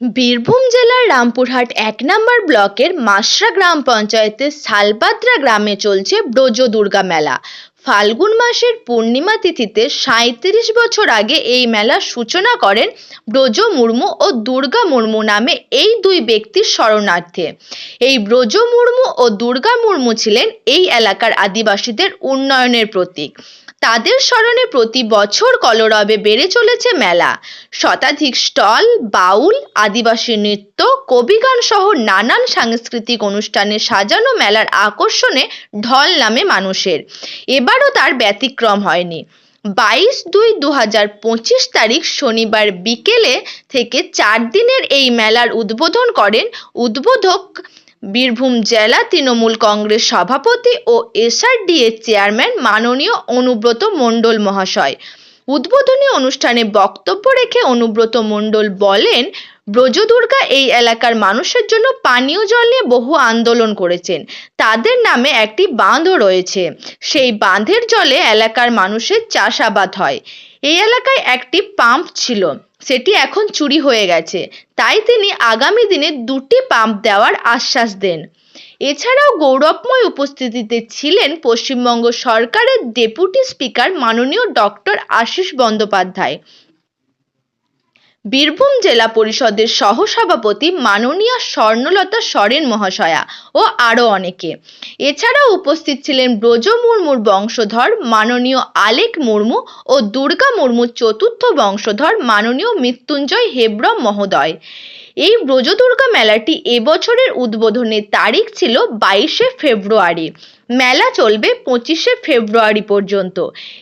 বীরভূম জেলার রামপুরহাট এক নম্বর ব্লকের মাসরা গ্রাম পঞ্চায়েতের শালপাত্রা গ্রামে চলছে ব্রজ দুর্গা মেলা। ফাল্গুন মাসের পূর্ণিমা তিথিতে সাঁইত্রিশ বছর আগে এই মেলার সূচনা করেন ব্রজ মুর্মু ও দুর্গা মুর্মু নামে এই দুই ব্যক্তির শরণার্থে। এই ব্রজ মুর্মু ও দুর্গা মুর্মু ছিলেন এই এলাকার আদিবাসীদের উন্নয়নের প্রতীক। তাদের স্মরণে প্রতি বছর কলরবে বেড়ে চলেছে মেলা। শতাধিক স্টল, বাউল, আদিবাসী নৃত্য, কবিগান সহ নানান সাংস্কৃতিক অনুষ্ঠানে সাজানো মেলার আকর্ষণে ঢল নামে মানুষের। এবারও তার ব্যতিক্রম হয়নি। বাইশ দুই দু হাজার পঁচিশ তারিখ শনিবার বিকেলে থেকে চার দিনের এই মেলার উদ্বোধন করেন উদ্বোধক বীরভূম জেলা তৃণমূল কংগ্রেস সভাপতি ও এসআরডিএ চেয়ারম্যান মাননীয় অনুব্রত মণ্ডল মহাশয়। উদ্বোধনী অনুষ্ঠানে বক্তব্য রেখে অনুব্রত মণ্ডল বলেন, ব্রজদুর্গা এই এলাকার মানুষের জন্য পানীয় জল নিয়ে বহু আন্দোলন করেছেন। তাদের নামে একটি বাঁধও রয়েছে। সেই বাঁধের জলে এলাকার মানুষের চাষাবাদ হয়। এই এলাকায় একটি পাম্প ছিল। সেটি এখন চুরি হয়ে গেছে। তাই তিনি আগামী দিনে দুটি পাম্প দেওয়ার আশ্বাস দেন। এছাড়াও গৌরবময় উপস্থিতিতে ছিলেন পশ্চিমবঙ্গ সরকারের ডেপুটি স্পিকার মাননীয় ডক্টর আশিস বন্দ্যোপাধ্যায়। বীরভূম জেলা পরিষদের সহসভাপতি মাননীয়া স্বর্ণলতা সরেন মহাশয়া ও আরও অনেকে। এছাড়াও উপস্থিত ছিলেন ব্রজ মুর্মুর বংশধর মাননীয় আলেক মুর্মু ও দুর্গা মুর্মুর চতুর্থ বংশধর মাননীয় মৃত্যুঞ্জয় হেব্রম মহোদয়। এই ব্রজদুর্গা মেলাটি এবছরের উদ্বোধনের তারিখ ছিল বাইশে ফেব্রুয়ারি। মেলা চলবে পঁচিশে ফেব্রুয়ারি পর্যন্ত।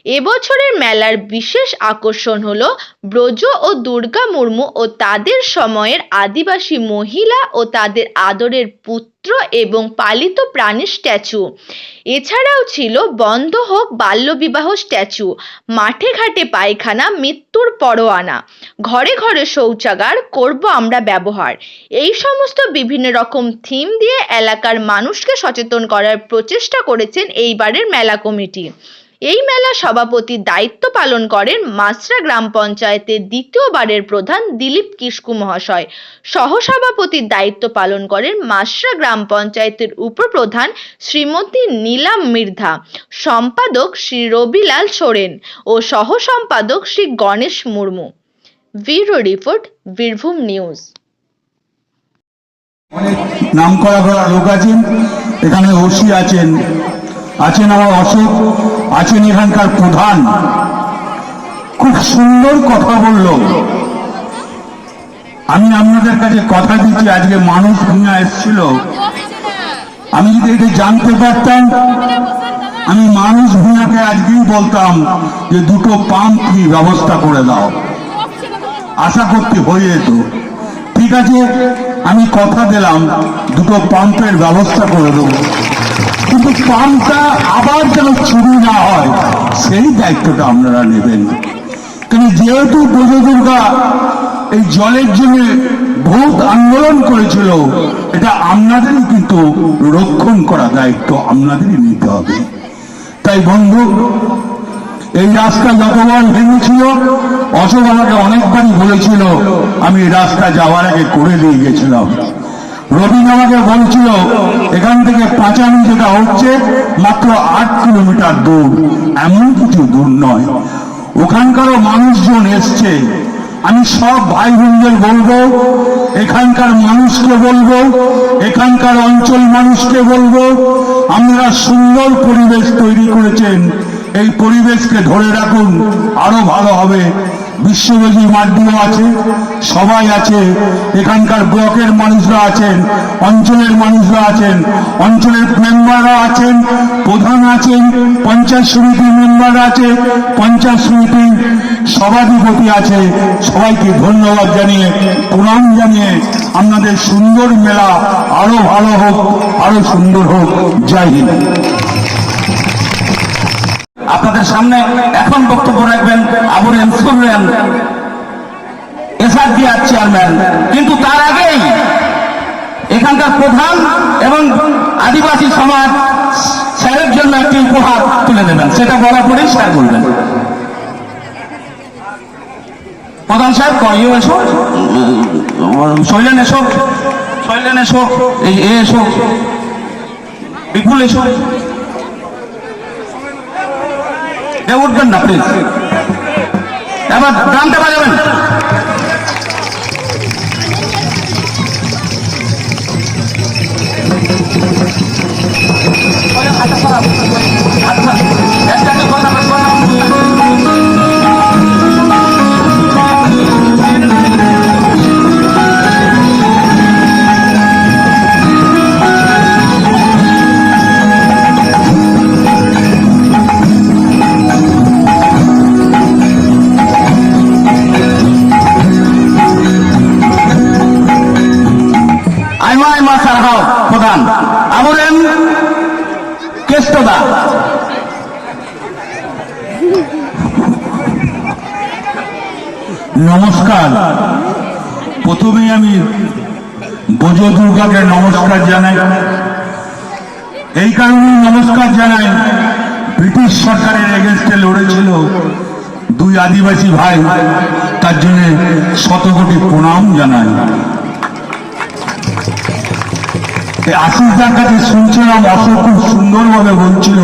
এবছরের মেলার বিশেষ আকর্ষণ হল ব্রজ ও দুর্গা মুর্মু ও তাদের সময়ের আদিবাসী মহিলা ও তাদের আদরের পুত্র এবং পালিত প্রাণী স্ট্যাচু। এছাড়াও ছিল বন্ধ হোক বাল্যবিবাহ স্ট্যাচু, মাঠে ঘাটে পায়খানা, মৃত্যুর পরোয়ানা, ঘরে ঘরে শৌচাগার, করব আমরা ব্যবহার। এই সমস্ত বিভিন্ন রকম থিম দিয়ে এলাকার মানুষকে সচেতন করার প্রচেষ্টা করেছেন এইবারের মেলা কমিটি। এই মেলা সভাপতির দায়িত্ব পালন করেন মাসরা গ্রাম পঞ্চায়েতের দ্বিতীয়বারের প্রধান দিলীপ কিস্কু মহাশয়। সহসভাপতির দায়িত্ব পালন করেন মাসরা গ্রাম পঞ্চায়েতের উপপ্রধান শ্রীমতী নীলাম মির্ধা, সম্পাদক শ্রী রবিলাল সোরেন ও সহ সম্পাদক Shri Ganesh Murmu. Bureau report, Birbhum news. অনেক নাম করা লোক আছেন, এখানে ওসি আছেন। আছেন আমার অশোক, আছেন এখানকার প্রধান। খুব সুন্দর কথা বলল। আমি আপনাদের কাছে কথা দিচ্ছি, আজকে মানুষ ভূমিয়া এসেছিল। আমি যদি এটা জানতে পারতাম, আমি মানুষ ভূমিয়াকে আজকেই বলতাম যে দুটো পাম্প কি ব্যবস্থা করে দাও। আশা করতে হয়ে যেত। ঠিক আছে, আমি কথা দিলাম, দুটো পাম্পের ব্যবস্থা করে দেবো। কিন্তু পাম্পটা আবার যেন চুরি না হয়, সেই দায়িত্বটা আপনারা নেবেন। কিন্তু যেহেতু দুর্গা এই জলের জন্য বহুত আন্দোলন করেছিল, এটা আপনাদেরই কিন্তু রক্ষণ করা দায়িত্ব আপনাদেরই নিতে হবে। তাই বন্ধু, এই রাস্তা যতবার ভেঙেছিল, অশোক আমাকে অনেকবারই বলেছিল, আমি রাস্তা যাওয়ার আগে করে দিয়ে গেছিলাম। রবীন আমাকে বলছিল, এখান থেকে পাঁচানি যেটা হচ্ছে মাত্র আট কিলোমিটার দূর। এমন কিছু দূর নয়। ওখানকারও মানুষজন এসছে। আমি সব ভাই বোনদের বলব, এখানকার মানুষকে বলব, এখানকার অঞ্চল মানুষকে বলব আমরা সুন্দর পরিবেশ তৈরি করেছেন। এই পরিবেশকে ধরে রাখুন, আরও ভালো হবে। বিশ্বব্যাপী মাধ্যম আছে, সবাই আছে, এখানকার ব্লকের মানুষরা আছেন, অঞ্চলের মানুষরা আছেন, অঞ্চলের মেম্বাররা আছেন, প্রধান আছেন, পঞ্চায়েত সমিতির মেম্বার আছে, পঞ্চায়েত সমিতির সভাধিপতি আছে। সবাইকে ধন্যবাদ জানিয়ে, প্রণাম জানিয়ে আপনাদের সুন্দর মেলা আরও ভালো হোক, আরও সুন্দর হোক। জয় হিন্দ। আপনাদের সামনে এখন বক্তব্য রাখবেন আবুল এমসুলেন এসআরডিআর চেয়ারম্যান। কিন্তু তার আগেই এখানকার প্রধান এবং আদিবাসী সমাজ স্যারের জন্য একটি উপহার তুলে দেবেন সেটা বলার পরেই স্যার বলবেন। প্রধান সাহেব কয়ও এসো। শৈলেন এসো। শৈলেন এসো। এই এসো। বিপুল এসো। এ উঠবেন না এবার ড্রামটা বাজাবেন। একটা প্রধান। আবরেন কেষ্টদা। নমস্কার। প্রথমেই আমি বোজ দুর্গাকে নমস্কার জানাই। এই কারণে নমস্কার জানাই, ব্রিটিশ সরকারের এগেনস্টে লড়েছিল দুই আদিবাসী ভাই, তার জন্য শত কোটি প্রণাম জানাই। এই আশিসদার কাছে শুনছিলাম অশোক খুব সুন্দরভাবে বলছিল।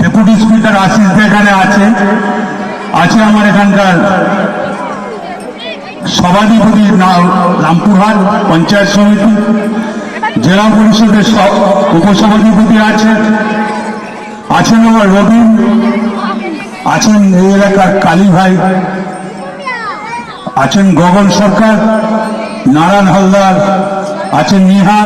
ডেপুটি স্পিকার আশিস এখানে আছে। আছে আমার এখানকার সভাধিপতি রামপুরহাট, পঞ্চায়েত সমিতি, জেলা পরিষদের উপসভাধিপতি আছে। আছেন আমার রবীন আছেন এই এলাকার কালী ভাই, আছেন গগন সরকার, নারায়ণ হালদার, আছেন নিহার।